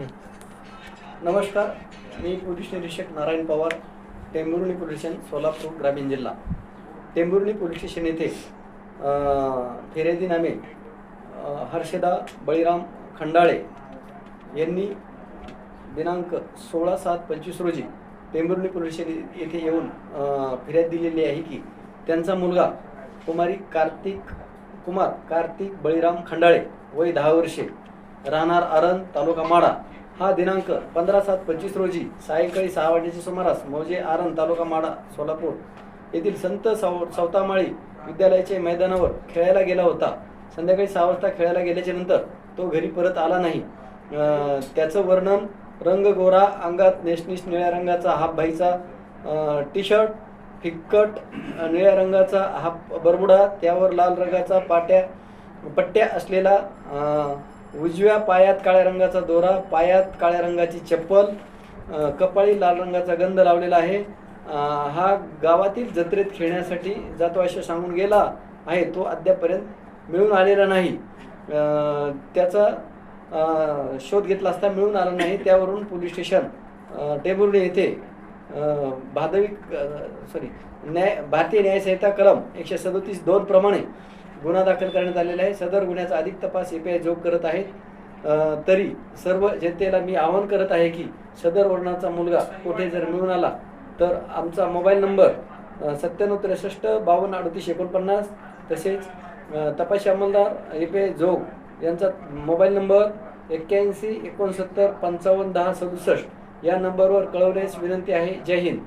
नमस्कार मी पोलीस निरीक्षक नारायण पवार टेंभुर्णी पोलीस स्टेशन सोलापूर ग्रामीण जिल्हा. टेंभुर्णी पोलीस स्टेशन येथे अं, फिर्यादीनामे हर्षदा बळीराम खंडाळे यांनी दिनांक सोळा सात पंचवीस रोजी टेंभुर्णी पोलीस स्टेशन येथे येऊन फिर्याद दिलेली आहे की त्यांचा मुलगा कुमारी कार्तिक कुमार कार्तिक बळीराम खंडाळे वय दहा वर्षे राहणार आरण तालुका माडा हा दिनांक पंधरा सात पंचवीस रोजी सायंकाळी सहा वाजेच्या सुमारास मौजे आरण तालुका माडा सोलापूर येथील संत साव सावतामाळी विद्यालयाच्या मैदानावर खेळायला गेला होता. संध्याकाळी सहा वाजता खेळायला गेल्याच्यानंतर तो घरी परत आला नाही. त्याचं वर्णन रंग गोरा अंगात नेसनीस निळ्या रंगाचा हाफ भाईचा टी शर्ट फिक्कट निळ्या रंगाचा हाफ बरबुडा त्यावर लाल रंगाचा पाट्या पट्ट्या असलेला उजव्या पायात काळ्या रंगाचा दोरा पायात काळ्या रंगाची चप्पल कपाळी लाल रंगाचा गंध लावलेला आहे. हा गावातील जत्रेत खेळण्यासाठी जातो असे सांगून गेला आहे. तो अद्यापर्यंत मिळून आलेला नाही. त्याचा शोध घेतला असता मिळून आला नाही. त्यावरून पोलीस स्टेशन टेबुर्डे येथे भादवी सॉरी न्याय भारतीय न्यायसंहिता कलम एकशे सदोतीस दोन प्रमाणे गुन्हा दाखल करण्यात आलेला आहे. सदर गुन्ह्याचा अधिक तपास एपीआय जोग करत आहेत. तरी सर्व जनतेला मी आवाहन करत आहे की सदर वर्णाचा मुलगा कुठे जर मिळून आला तर आमचा मोबाईल नंबर सत्त्याण्णव त्रेसष्ट बावन्न अडतीस एकोणपन्नास तसेच अ, तपासी अंमलदार एपीआय जोग यांचा मोबाईल नंबर एक्क्याऐंशी एकोणसत्तर पंचावन्न दहा सदुसष्ट या नंबरवर कळवण्यास विनंती आहे. जय हिंद.